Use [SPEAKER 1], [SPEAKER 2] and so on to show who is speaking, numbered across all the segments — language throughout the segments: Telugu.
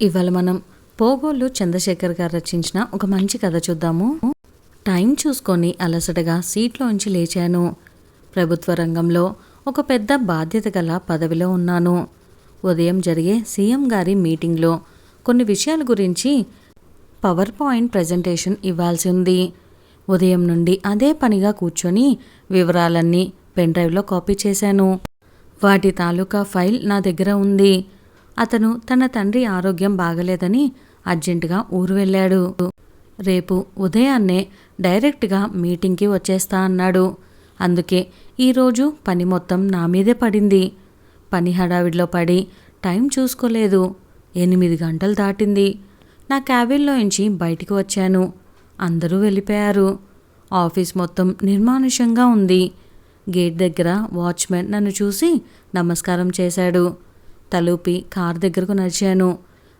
[SPEAKER 1] ఇవాళ మనం పోగోళ్ళు చంద్రశేఖర్ గారు రచించిన ఒక మంచి కథ చూద్దాము. టైం చూసుకొని అలసటగా సీట్లోంచి లేచాను. ప్రభుత్వ రంగంలో ఒక పెద్ద బాధ్యత గల పదవిలో ఉన్నాను. ఉదయం జరిగే సీఎం గారి మీటింగ్లో కొన్ని విషయాల గురించి పవర్ పాయింట్ ప్రజెంటేషన్ ఇవ్వాల్సి ఉంది. ఉదయం నుండి అదే పనిగా కూర్చొని వివరాలన్నీ పెన్ డ్రైవ్లో కాపీ చేశాను. వాటి తాలూకా ఫైల్ నా దగ్గర ఉంది. అతను తన తండ్రి ఆరోగ్యం బాగలేదని అర్జెంటుగా ఊరు వెళ్ళాడు. రేపు ఉదయాన్నే డైరెక్ట్గా మీటింగ్కి వచ్చేస్తా అన్నాడు. అందుకే ఈరోజు పని మొత్తం నా మీదే పడింది. పని హడావిడిలో పడి టైం చూసుకోలేదు. ఎనిమిది గంటలు దాటింది. నా క్యాబిన్లోంచి బయటికి వచ్చాను. అందరూ వెళ్ళిపోయారు. ఆఫీస్ మొత్తం నిర్మానుష్యంగా ఉంది. గేట్ దగ్గర వాచ్మెన్ నన్ను చూసి నమస్కారం చేశాడు. తలూపి కార్ దగ్గరకు నడిచాను.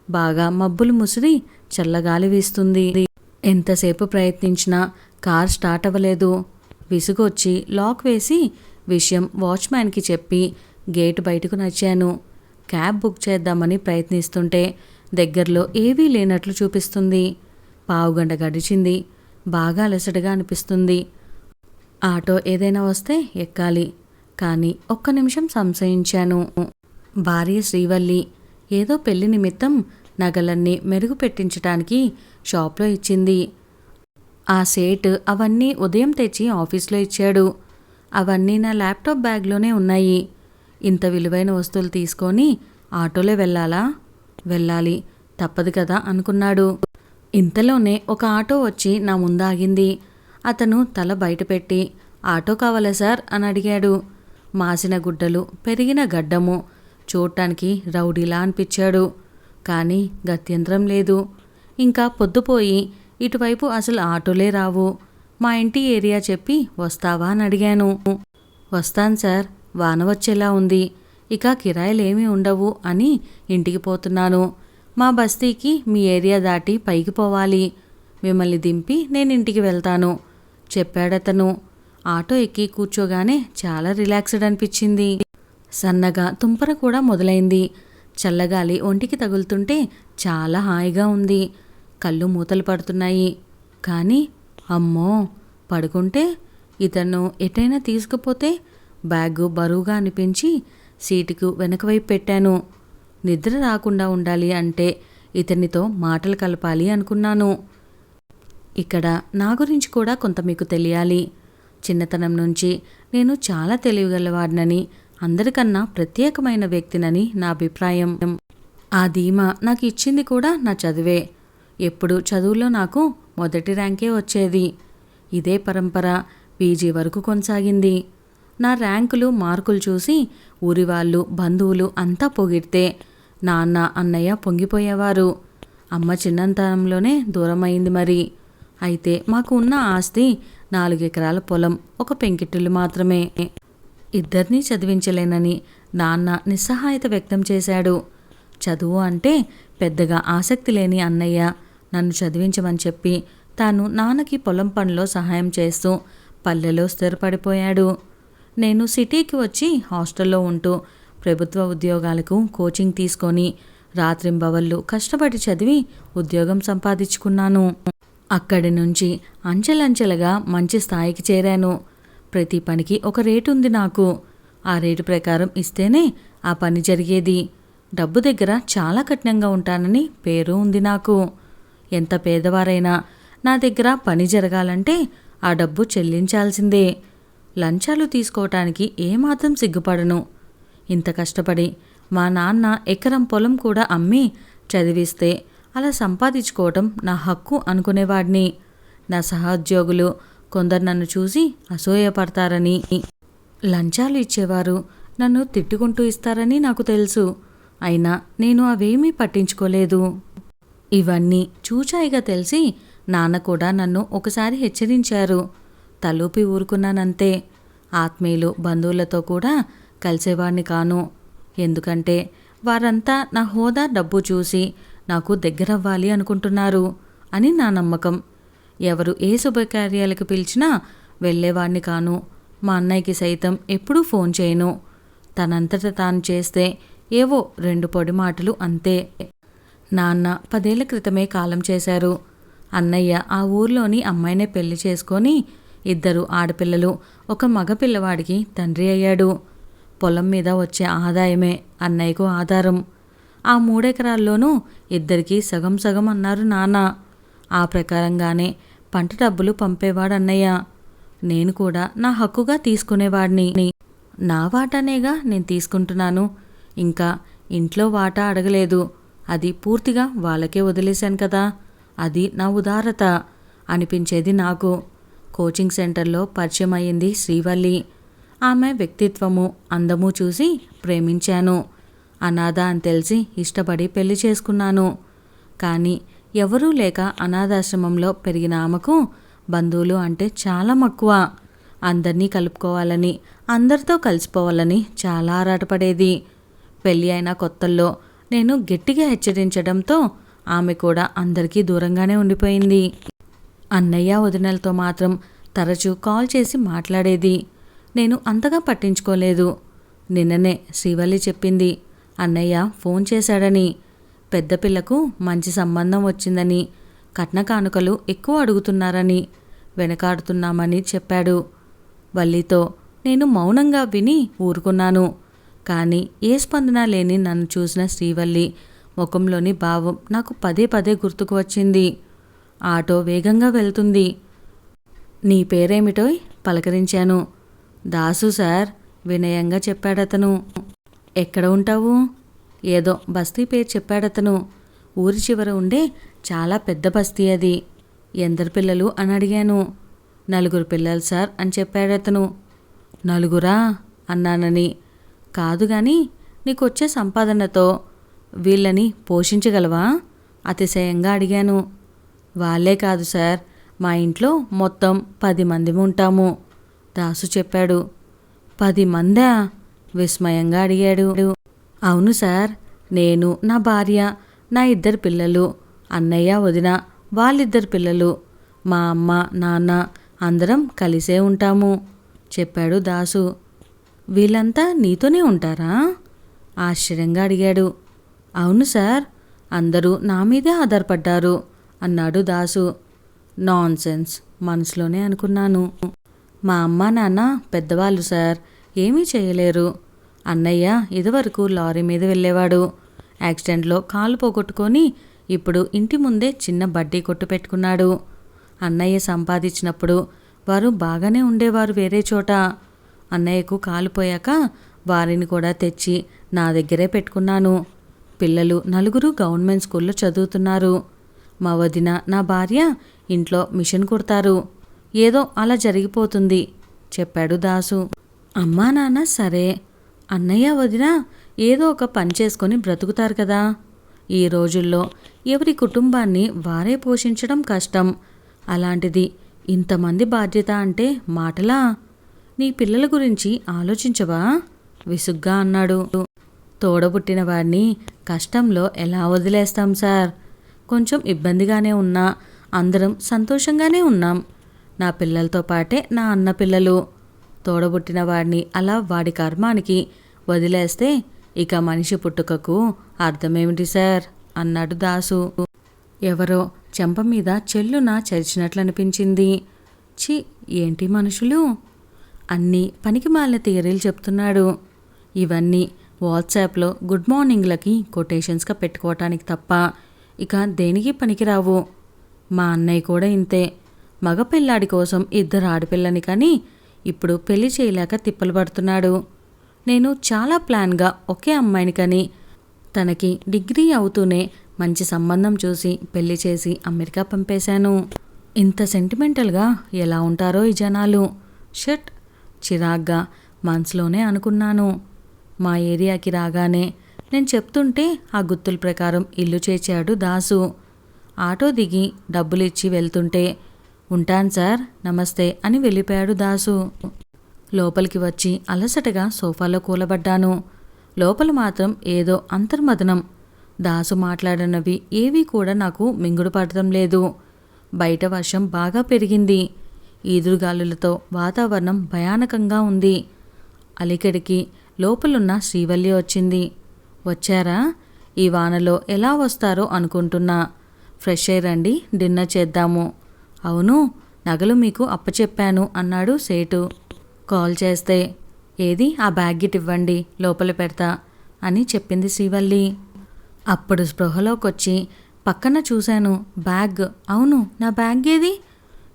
[SPEAKER 1] బాగా మబ్బులు ముసిరి చల్లగాలి వీస్తుంది. ఎంతసేపు ప్రయత్నించినా కార్ స్టార్ట్ అవ్వలేదు. విసుగొచ్చి లాక్ వేసి విషయం వాచ్మ్యాన్కి చెప్పి గేట్ బయటకు నచ్చాను క్యాబ్ బుక్ చేద్దామని ప్రయత్నిస్తుంటే దగ్గరలో ఏవీ లేనట్లు చూపిస్తుంది. పావుగంట గడిచింది. బాగా అలసటగా అనిపిస్తుంది. ఆటో ఏదైనా వస్తే ఎక్కాలి. కానీ ఒక్క నిమిషం సంశయించాను. భార్య శ్రీవల్లి ఏదో పెళ్ళి నిమిత్తం నగలన్నీ మెరుగు పెట్టించటానికి షాప్లో ఇచ్చింది. ఆ సేట్ అవన్నీ ఉదయం తెచ్చి ఆఫీస్లో ఇచ్చాడు. అవన్నీ నా ల్యాప్టాప్ బ్యాగ్లోనే ఉన్నాయి. ఇంత విలువైన వస్తువులు తీసుకొని ఆటోలో వెళ్ళాలా? వెళ్ళాలి. తప్పదు కదా అనుకున్నాడు. ఇంతలోనే ఒక ఆటో వచ్చి నా ముందాగింది అతను తల బయటపెట్టి ఆటో కావాలా సార్? అని అడిగాడు. మాసిన గుడ్డలు పెరిగిన గడ్డము చూడటానికి రౌడీలా అనిపించాడు. కానీ గత్యంతరం లేదు. ఇంకా పొద్దుపోయి ఇటువైపు అసలు ఆటోలే రావు. మా ఇంటి ఏరియా చెప్పి వస్తావా అని అడిగాను. వస్తాను సార్ వాన వచ్చేలా ఉంది. ఇక కిరాయిలేమీ ఉండవు అని ఇంటికి పోతున్నాను. మా బస్తీకి మీ ఏరియా దాటి పైకి పోవాలి. మిమ్మల్ని దింపి నేను ఇంటికి వెళ్తాను చెప్పాడతను. ఆటో ఎక్కి కూర్చోగానే చాలా రిలాక్స్డ్ అనిపించింది. సన్నగా తుంపర కూడా మొదలైంది. చల్లగాలి ఒంటికి తగులుతుంటే చాలా హాయిగా ఉంది. కళ్ళు మూతలు పడుతున్నాయి. కానీ అమ్మో! పడుకుంటే ఇతను ఎటైనా తీసుకుపోతే బ్యాగు బరువుగా అనిపించి సీటుకు వెనకవైపు పెట్టాను. నిద్ర రాకుండా ఉండాలి అంటే ఇతనితో మాటలు కలపాలి అనుకున్నాను. ఇక్కడ నా గురించి కూడా కొంత మీకు తెలియాలి. చిన్నతనం నుంచి నేను చాలా తెలివిగలవాడినని అందరికన్నా ప్రత్యేకమైన వ్యక్తినని నా అభిప్రాయం. ఆ ధీమా నాకు ఇచ్చింది కూడా నా చదివే. ఎప్పుడు చదువులో నాకు మొదటి ర్యాంకే వచ్చేది. ఇదే పరంపర పీజీ వరకు కొనసాగింది. నా ర్యాంకులు మార్కులు చూసి ఊరి వాళ్ళు బంధువులు అంతా పొగిడితే నాన్న అన్నయ్య పొంగిపోయేవారు. అమ్మ చిన్నంతనంలోనే దూరమైంది మరి. అయితే మాకు ఉన్న ఆస్తి నాలుగెకరాల పొలం ఒక పెంకిటిల్లు మాత్రమే. ఇద్దరినీ చదివించలేనని నాన్న నిస్సహాయత వ్యక్తం చేశాడు. చదువు అంటే పెద్దగా ఆసక్తి లేని అన్నయ్య. నన్ను చదివించమని చెప్పి తాను నాన్నకి పొలం పనిలో సహాయం చేస్తూ పల్లెలో స్థిరపడిపోయాడు. నేను సిటీకి వచ్చి హాస్టల్లో ఉంటూ ప్రభుత్వ ఉద్యోగాలకు కోచింగ్ తీసుకొని రాత్రింబవళ్ళు కష్టపడి చదివి ఉద్యోగం సంపాదించుకున్నాను. అక్కడి నుంచి అంచెలంచెలుగా మంచి స్థాయికి చేరాను. ప్రతి పనికి ఒక రేటు ఉంది నాకు. ఆ రేటు ప్రకారం ఇస్తేనే ఆ పని జరిగేది. డబ్బు దగ్గర చాలా కఠినంగా ఉంటానని పేరు ఉంది నాకు. ఎంత పేదవారైనా నా దగ్గర పని జరగాలంటే ఆ డబ్బు చెల్లించాల్సిందే. లంచాలు తీసుకోవటానికి ఏమాత్రం సిగ్గుపడను. ఇంత కష్టపడి మా నాన్న ఎకరం పొలం కూడా అమ్మి చదివిస్తే అలా సంపాదించుకోవటం నా హక్కు అనుకునేవాడిని. నా సహోద్యోగులు కొందరు నన్ను చూసి అసూయపడతారని లంచాలు ఇచ్చేవారు. నన్ను తిట్టుకుంటూ ఇస్తారని నాకు తెలుసు. అయినా నేను అవేమీ పట్టించుకోలేదు. ఇవన్నీ చూచాయిగా తెలిసి నాన్న కూడా నన్ను ఒకసారి హెచ్చరించారు. తలూపి ఊరుకున్నానంతే. ఆత్మీయులు బంధువులతో కూడా కలిసేవాడిని కాను. ఎందుకంటే వారంతా నా హోదా డబ్బు చూసి నాకు దగ్గరవ్వాలి అనుకుంటున్నారు అని నా నమ్మకం. ఎవరు ఏ శుభకార్యాలకు పిలిచినా వెళ్ళేవాడిని కాను. మా అన్నయ్యకి సైతం ఎప్పుడూ ఫోన్ చేయను. తనంతట తాను చేస్తే ఏవో రెండు పొడి మాటలు అంతే. నాన్న పదేళ్ళ క్రితమే కాలం చేశారు. అన్నయ్య ఆ ఊర్లోని అమ్మాయినే పెళ్ళి చేసుకొని ఇద్దరు ఆడపిల్లలు ఒక మగ పిల్లవాడికి తండ్రి అయ్యాడు. పొలం మీద వచ్చే ఆదాయమే అన్నయ్యకు ఆధారం. ఆ మూడెకరాల్లోనూ ఇద్దరికీ సగం సగం అన్నారు నాన్న. ఆ ప్రకారంగానే పంట డబ్బులు పంపేవాడు అన్నయ్య నేను కూడా నా హక్కుగా తీసుకునేవాడిని. నా వాటానేగా నేను తీసుకుంటున్నాను. ఇంకా ఇంట్లో వాటా అడగలేదు. అది పూర్తిగా వాళ్ళకే వదిలేశాను కదా. అది నా ఉదారత అనిపించేది నాకు. కోచింగ్ సెంటర్లో పరిచయం అయ్యింది శ్రీవల్లి. ఆమె వ్యక్తిత్వము అందము చూసి ప్రేమించాను. అనాథ అని తెలిసి ఇష్టపడి పెళ్ళి చేసుకున్నాను. కానీ ఎవరూ లేక అనాథాశ్రమంలో పెరిగిన ఆమెకు బంధువులు అంటే చాలా మక్కువ. అందరినీ కలుపుకోవాలని అందరితో కలిసిపోవాలని చాలా ఆరాటపడేది. పెళ్ళి అయిన కొత్తల్లో నేను గట్టిగా హెచ్చరించడంతో ఆమె కూడా అందరికీ దూరంగానే ఉండిపోయింది. అన్నయ్య వదినలతో మాత్రం తరచూ కాల్ చేసి మాట్లాడేది. నేను అంతగా పట్టించుకోలేదు. నిన్ననే శ్రీవల్లి చెప్పింది అన్నయ్య ఫోన్ చేశాడని. పెద్ద పిల్లకు మంచి సంబంధం వచ్చిందని కట్న కానుకలు ఎక్కువ అడుగుతున్నారని వెనకాడుతున్నామని చెప్పాడు. వల్లితో నేను మౌనంగా విని ఊరుకున్నాను కానీ ఏ స్పందన లేని నన్ను చూసిన శ్రీవల్లి ముఖంలోని భావం నాకు పదే పదే గుర్తుకు వచ్చింది. ఆటో వేగంగా వెళ్తుంది. నీ పేరేమిటోయ్? పలకరించాను. దాసు సార్ వినయంగా చెప్పాడతను. ఎక్కడ ఉంటావు? ఏదో బస్తీ పేరు చెప్పాడతను. ఊరి చివర ఉండే చాలా పెద్ద బస్తీ అది. ఎందరు పిల్లలు అని అడిగాను. నలుగురు పిల్లలు సార్ అని చెప్పాడతను. నలుగురా? అన్నానని. కాదు కానీ నీకు వచ్చే సంపాదనతో వీళ్ళని పోషించగలవా? అతిశయంగా అడిగాను. వాళ్ళే కాదు సార్ మా ఇంట్లో మొత్తం పది మంది ఉంటాము దాసు చెప్పాడు. పది మందా? విస్మయంగా అడిగాడు. అవును సార్ నేను నా భార్య నా ఇద్దరు పిల్లలు అన్నయ్య వదిన వాళ్ళిద్దరు పిల్లలు మా అమ్మ నాన్న అందరం కలిసే ఉంటాము చెప్పాడు దాసు. వీళ్ళంతా నీతోనే ఉంటారా? ఆశ్చర్యంగా అడిగాడు. అవును సార్ అందరూ నా మీదే ఆధారపడ్డారు అన్నాడు దాసు. నాన్సెన్స్ మనసులోనే అనుకున్నాను. మా అమ్మ నాన్న పెద్దవాళ్ళు సార్ ఏమీ చేయలేరు. అన్నయ్య ఇదివరకు లారీ మీద వెళ్ళేవాడు. యాక్సిడెంట్లో కాలు పోగొట్టుకొని ఇప్పుడు ఇంటి ముందే చిన్న బడ్డీ కొట్టు పెట్టుకున్నాడు. అన్నయ్య సంపాదించినప్పుడు వారు బాగానే ఉండేవారు వేరే చోట. అన్నయ్యకు కాలు పోయాక వారిని కూడా తెచ్చి నా దగ్గరే పెట్టుకున్నాను. పిల్లలు నలుగురు గవర్నమెంట్ స్కూల్లో చదువుతున్నారు. మా వదిన నా భార్య ఇంట్లో మిషన్ కుడతారు. ఏదో అలా జరిగిపోతుంది చెప్పాడు దాసు. అమ్మా నాన్న సరే అన్నయ్య వదిన ఏదో ఒక పని చేసుకొని బ్రతుకుతారు కదా. ఈ రోజుల్లో ఎవరి కుటుంబాన్ని వారే పోషించడం కష్టం. అలాంటిది ఇంతమంది బాధ్యత అంటే మాటలా? నీ పిల్లల గురించి ఆలోచించవా? విసుగ్గా అన్నాడు. తోడబుట్టిన వాడిని కష్టంలో ఎలా వదిలేస్తాం సార్? కొంచెం ఇబ్బందిగానే ఉన్నా అందరం సంతోషంగానే ఉన్నాం. నా పిల్లలతో పాటే నా అన్న పిల్లలు. తోడబుట్టిన వాడిని అలా వాడి కర్మానికి వదిలేస్తే ఇక మనిషి పుట్టుకకు అర్థమేమిటి సార్? అన్నాడు దాసు. ఎవరో చెంప మీద చెల్లున చరిచినట్లు అనిపించింది చి ఏంటి మనుషులు? అన్నీ పనికి మాలిన థియరీలు చెప్తున్నాడు. ఇవన్నీ వాట్సాప్లో గుడ్ మార్నింగ్లకి కొటేషన్స్గా పెట్టుకోవటానికి తప్ప ఇక దేనికి పనికిరావు? మా అన్నయ్య కూడా ఇంతే. మగ పిల్లాడి కోసం ఇద్దరు ఆడపిల్లని కానీ ఇప్పుడు పెళ్ళి చేయలేక తిప్పలు పడుతున్నాడు. నేను చాలా ప్లాన్గా ఒకే అమ్మాయిని కని తనకి డిగ్రీ అవుతూనే మంచి సంబంధం చూసి పెళ్ళి చేసి అమెరికా పంపేశాను. ఇంత సెంటిమెంటల్గా ఎలా ఉంటారో ఈ జనాలు. షట్! చిరాగ్గా మనసులోనే అనుకున్నాను. మా ఏరియాకి రాగానే నేను చెప్తుంటే ఆ గుర్తుల ప్రకారం ఇల్లు చేర్చాడు దాసు. ఆటో దిగి డబ్బులిచ్చి వెళ్తుంటే ఉంటాను సార్. నమస్తే అని వెళ్ళిపోయాడు దాసు. లోపలికి వచ్చి అలసటగా సోఫాలో కూలబడ్డాను. లోపల మాత్రం ఏదో అంతర్మదనం. దాసు మాట్లాడినవి ఏవీ కూడా నాకు మింగుడు పడటం లేదు. బయట వర్షం బాగా పెరిగింది. ఈదురుగాలులతో వాతావరణం భయానకంగా ఉంది. అలికడికి లోపలున్న శ్రీవల్లి వచ్చింది. వచ్చారా? ఈ వానలో ఎలా వస్తారో అనుకుంటున్నా. ఫ్రెష్ అయ్యి రండి డిన్నర్ చేద్దాము. అవును నగలు మీకు అప్పచెప్పాను అన్నాడు సేటు. కాల్ చేస్తే ఏది? ఆ బ్యాగ్ గిట్ ఇవ్వండి లోపల పెడతా అని చెప్పింది శ్రీవల్లి. అప్పుడు స్పృహలోకి వచ్చి పక్కన చూశాను బ్యాగ్. అవును నా బ్యాగ్ ఏది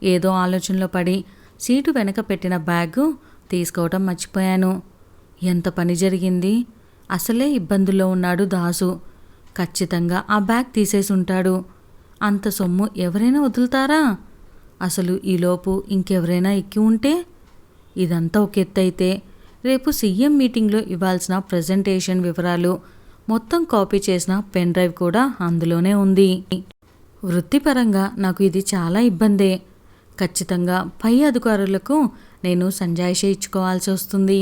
[SPEAKER 1] ఏదో ఆలోచనలో పడి సీటు వెనక పెట్టిన బ్యాగ్ తీసుకోవటం మర్చిపోయాను. ఎంత పని జరిగింది? అసలే ఇబ్బందుల్లో ఉన్నాడు దాసు. ఖచ్చితంగా ఆ బ్యాగ్ తీసేసి ఉంటాడు అంత సొమ్ము ఎవరైనా వదులుతారా? అసలు ఈలోపు ఇంకెవరైనా ఎక్కి ఉంటే? ఇదంతా ఒక ఎత్తు అయితే రేపు సీఎం మీటింగ్లో ఇవ్వాల్సిన ప్రజెంటేషన్ వివరాలు మొత్తం కాపీ చేసిన పెన్ డ్రైవ్ కూడా అందులోనే ఉంది. వృత్తిపరంగా నాకు ఇది చాలా ఇబ్బందే. ఖచ్చితంగా పై అధికారులకు నేను సంజాయిషి ఇచ్చుకోవాల్సి వస్తుంది.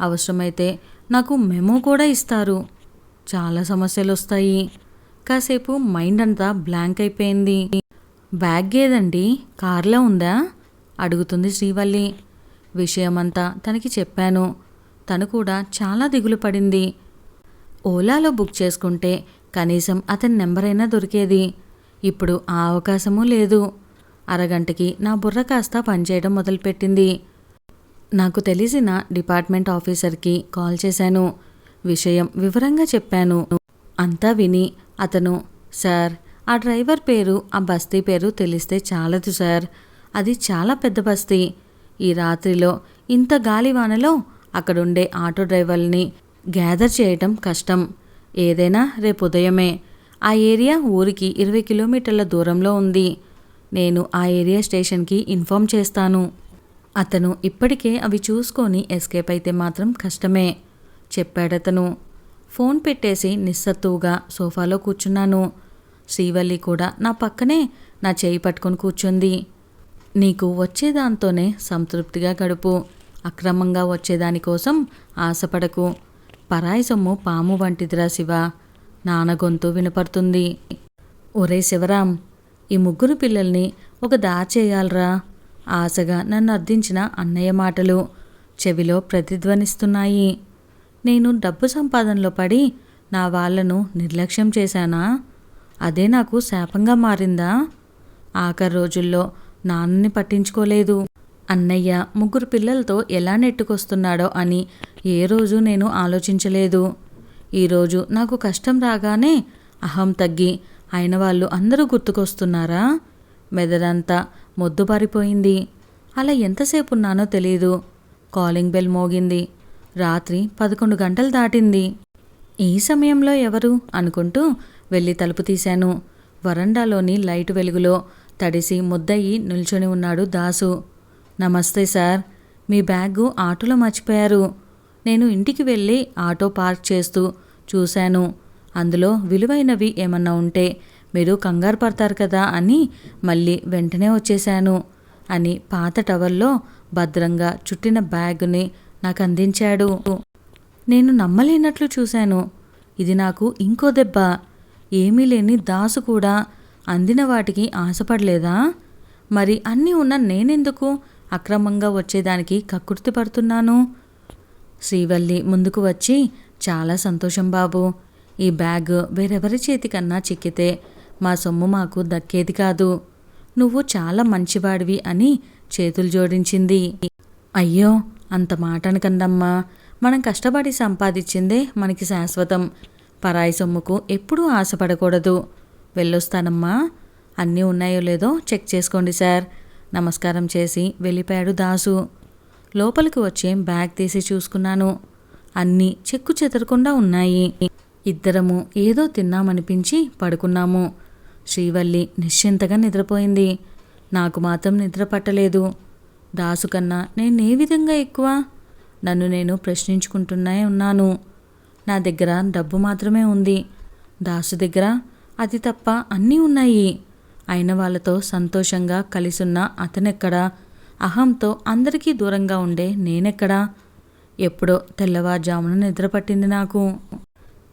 [SPEAKER 1] అవసరమైతే నాకు మెమో కూడా ఇస్తారు. చాలా సమస్యలు వస్తాయి కాసేపు మైండ్ అంతా బ్లాంక్ అయిపోయింది. బ్యాగ్ ఏదండి? కార్లో ఉందా? అడుగుతుంది శ్రీవల్లి. విషయమంతా తనకి చెప్పాను. తను కూడా చాలా దిగులు పడింది. ఓలాలో బుక్ చేసుకుంటే కనీసం అతని నెంబర్ అయినా దొరికేది. ఇప్పుడు ఆ అవకాశమూ లేదు. అరగంటకి నా బుర్ర కాస్త పనిచేయడం మొదలుపెట్టింది. నాకు తెలిసిన డిపార్ట్మెంట్ ఆఫీసర్కి కాల్ చేశాను. విషయం వివరంగా చెప్పాను. అంతా విని అతను సార్ ఆ డ్రైవర్ పేరు ఆ బస్తీ పేరు తెలిస్తే చాలదు సార్. అది చాలా పెద్ద బస్తీ. ఈ రాత్రిలో ఇంత గాలివానలో అక్కడుండే ఆటో డ్రైవర్ని గ్యాదర్ చేయటం కష్టం. ఏదైనా రేపు ఉదయమే. ఆ ఏరియా ఊరికి ఇరవై కిలోమీటర్ల దూరంలో ఉంది. నేను ఆ ఏరియా స్టేషన్కి ఇన్ఫామ్ చేస్తాను. అతను ఇప్పటికే అవి చూసుకొని ఎస్కేప్ అయితే మాత్రం కష్టమే. చెప్పాడతను. ఫోన్ పెట్టేసి నిస్సత్తువుగా సోఫాలో కూర్చున్నాను. శ్రీవల్లి కూడా నా పక్కనే నా చేయి పట్టుకొని కూర్చుంది. నీకు వచ్చేదాంతోనే సంతృప్తిగా గడుపు. అక్రమంగా వచ్చేదానికోసం ఆశపడకు. పరాయి సొమ్ము పాము వంటిదిరా శివ. నాన్న గొంతు వినపడుతుంది. ఒరే శివరాం ఈ ముగ్గురు పిల్లల్ని ఒక దాచేయాలరా. ఆశగా నన్ను అర్థించిన అన్నయ్య మాటలు చెవిలో ప్రతిధ్వనిస్తున్నాయి. నేను డబ్బు సంపాదనలో పడి నా వాళ్ళను నిర్లక్ష్యం చేశానా? అదే నాకు శాపంగా మారిందా? ఆఖరి రోజుల్లో నాన్నని పట్టించుకోలేదు. అన్నయ్య ముగ్గురు పిల్లలతో ఎలా నెట్టుకొస్తున్నాడో అని ఏ రోజు నేను ఆలోచించలేదు. ఈరోజు నాకు కష్టం రాగానే అహం తగ్గి అయిన వాళ్ళు అందరూ గుర్తుకొస్తున్నారా? మెదడంతా మొద్దుబారిపోయింది. అలా ఎంతసేపు ఉన్నానో తెలియదు కాలింగ్ బెల్ మోగింది. రాత్రి పదకొండు గంటలు దాటింది. ఈ సమయంలో ఎవరు అనుకుంటూ వెళ్ళి తలుపు తీశాను. వరండాలోని లైట్ వెలుగులో తడిసి ముద్దయి నిల్చొని ఉన్నాడు దాసు. నమస్తే సార్ మీ బ్యాగు ఆటోలో మర్చిపోయారు. నేను ఇంటికి వెళ్ళి ఆటో పార్క్ చేస్తూ చూశాను. అందులో విలువైనవి ఏమన్నా ఉంటే మీరు కంగారు పడతారు కదా అని మళ్ళీ వెంటనే వచ్చేశాను అని పాత టవల్లో భద్రంగా చుట్టిన బ్యాగుని నాకు అందించాడు. నేను నమ్మలేనట్లు చూశాను. ఇది నాకు ఇంకో దెబ్బ. ఏమీ లేని దాసు కూడా అందిన వాటికి ఆశపడలేదా? మరి అన్నీ ఉన్న నేనెందుకు అక్రమంగా వచ్చేదానికి కక్కుర్తి పడుతున్నాను? శ్రీవల్లి ముందుకు వచ్చి చాలా సంతోషం బాబు. ఈ బ్యాగ్ వేరెవరి చేతికన్నా చిక్కితే మా సొమ్ము మాకు దక్కేది కాదు. నువ్వు చాలా మంచివాడివి అని చేతులు జోడించింది. అయ్యో అంత మాట అనకండమ్మా. మనం కష్టపడి సంపాదించిందే మనకి శాశ్వతం. పరాయి సొమ్ముకు ఎప్పుడూ ఆశపడకూడదు. వెళ్ళొస్తానమ్మా. అన్నీ ఉన్నాయో లేదో చెక్ చేసుకోండి సార్. నమస్కారం చేసి వెళ్ళిపోయాడు దాసు. లోపలికి వచ్చే బ్యాగ్ తీసి చూసుకున్నాను. అన్నీ చెక్కు చెదరకుండా ఉన్నాయి. ఇద్దరము ఏదో తిన్నామనిపించి పడుకున్నాము. శ్రీవల్లి నిశ్చింతగా నిద్రపోయింది. నాకు మాత్రం నిద్ర పట్టలేదు. దాసు కన్నా నేనే విధంగా ఎక్కువ? నన్ను నేను ప్రశ్నించుకుంటున్నా ఉన్నాను. నా దగ్గర డబ్బు మాత్రమే ఉంది. దాసు దగ్గర అది తప్ప అన్నీ ఉన్నాయి. అయిన వాళ్ళతో సంతోషంగా కలిసున్న అతనెక్కడా? అహంతో అందరికీ దూరంగా ఉండే నేనెక్కడా? ఎప్పుడో తెల్లవారుజామున నిద్రపట్టింది నాకు.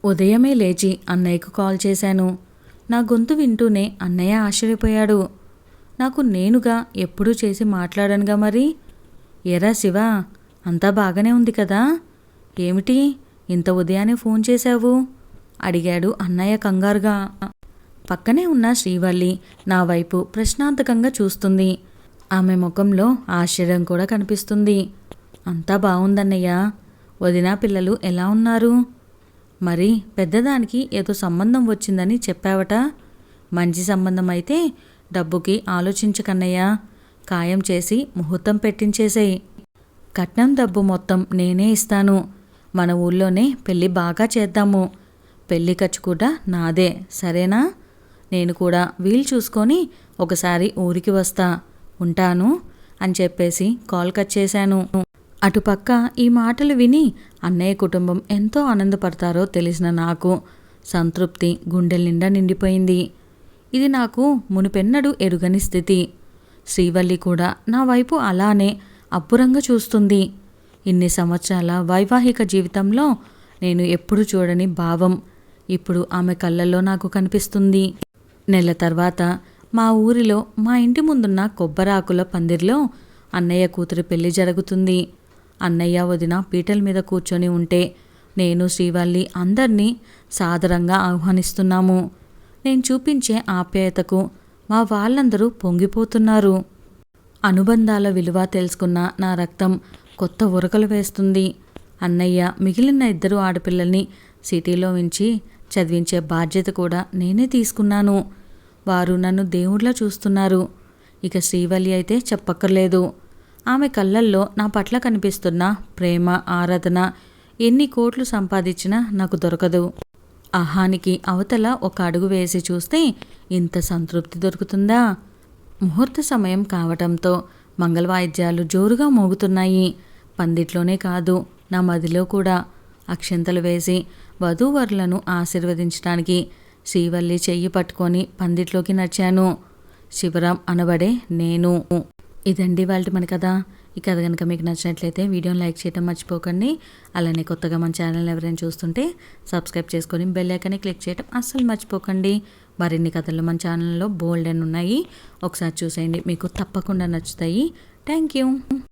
[SPEAKER 1] ఉదయమే లేచి అన్నయ్యకు కాల్ చేశాను. నా గొంతు వింటూనే అన్నయ్య ఆశ్చర్యపోయాడు. నాకు నేనుగా ఎప్పుడూ చేసి మాట్లాడనుగా మరి? ఎరా శివ అంతా బాగానే ఉంది కదా? ఏమిటి? ఇంత ఉదయాన్నే ఫోన్ చేశావు? అడిగాడు అన్నయ్య కంగారుగా. పక్కనే ఉన్న శ్రీవల్లి నా వైపు ప్రశ్నార్థకంగా చూస్తుంది. ఆమె ముఖంలో ఆశ్చర్యం కూడా కనిపిస్తుంది. అంతా బాగుందన్నయ్య వదినా పిల్లలు ఎలా ఉన్నారు? మరి పెద్దదానికి ఏదో సంబంధం వచ్చిందని చెప్పావట? మంచి సంబంధం అయితే డబ్బుకి ఆలోచించకన్నయ్యా. ఖాయం చేసి ముహూర్తం పెట్టించేసేయి. కట్నం డబ్బు మొత్తం నేనే ఇస్తాను. మన ఊళ్ళోనే పెళ్ళి బాగా చేద్దాము. పెళ్ళి ఖర్చు కూడా నాదే సరేనా? నేను కూడా వీలు చూసుకొని ఒకసారి ఊరికి వస్తా ఉంటాను అని చెప్పేసి కాల్ కట్ చేశాను. అటుపక్క ఈ మాటలు విని అన్నయ్య కుటుంబం ఎంతో ఆనందపడతారో తెలిసిన నాకు సంతృప్తి గుండెల నిండా నిండిపోయింది. ఇది నాకు మునిపెన్నడు ఎరుగని స్థితి. శ్రీవల్లి కూడా నా వైపు అలానే అబ్బురంగా చూస్తుంది. ఇన్ని సంవత్సరాల వైవాహిక జీవితంలో నేను ఎప్పుడు చూడని భావం. ఇప్పుడు ఆమె కళ్ళల్లో నాకు కనిపిస్తుంది. నెల తర్వాత మా ఊరిలో మా ఇంటి ముందున్న కొబ్బరాకుల పందిరిలో అన్నయ్య కూతురి పెళ్ళి జరుగుతుంది. అన్నయ్య వదిన పీటల మీద కూర్చొని ఉంటే నేను శ్రీవల్లి అందరినీ సాదరంగా ఆహ్వానిస్తున్నాము. నేను చూపించే ఆప్యాయతకు మా వాళ్ళందరూ పొంగిపోతున్నారు. అనుబంధాల విలువ తెలుసుకున్న నా రక్తం కొత్త ఉరకలు వేస్తుంది. అన్నయ్య మిగిలిన ఇద్దరు ఆడపిల్లల్ని సిటీలో ఉంచి చదివించే బాధ్యత కూడా నేనే తీసుకున్నాను. వారు నన్ను దేవుళ్ళ చూస్తున్నారు. ఇక శ్రీవల్లి అయితే చెప్పక్కర్లేదు. ఆమె కళ్ళల్లో నా పట్ల కనిపిస్తున్న ప్రేమ ఆరాధన ఎన్ని కోట్లు సంపాదించినా నాకు దొరకదు. అహానికి అవతల ఒక అడుగు వేసి చూస్తే ఇంత సంతృప్తి దొరుకుతుందా? ముహూర్త సమయం కావటంతో మంగళవాయిద్యాలు జోరుగా మోగుతున్నాయి. పందిట్లోనే కాదు నా మదిలో కూడా. అక్షంతలు వేసి వధూవరులను ఆశీర్వదించడానికి శ్రీవల్లి చెయ్యి పట్టుకొని పందిట్లోకి నచ్చాను శివరాం అనబడే నేను. ఇదండి వాళ్ళ మన కథ. ఈ కథ కనుక మీకు నచ్చినట్లయితే వీడియోని లైక్ చేయడం మర్చిపోకండి. అలానే కొత్తగా మన ఛానల్ ఎవరైనా చూస్తుంటే సబ్స్క్రైబ్ చేసుకొని బెల్ ఐకాన్ని క్లిక్ చేయడం అస్సలు మర్చిపోకండి. మరిన్ని కథలు మన ఛానల్లో బోల్డ్ అని ఉన్నాయి. ఒకసారి చూసేయండి. మీకు తప్పకుండా నచ్చుతాయి. Thank you.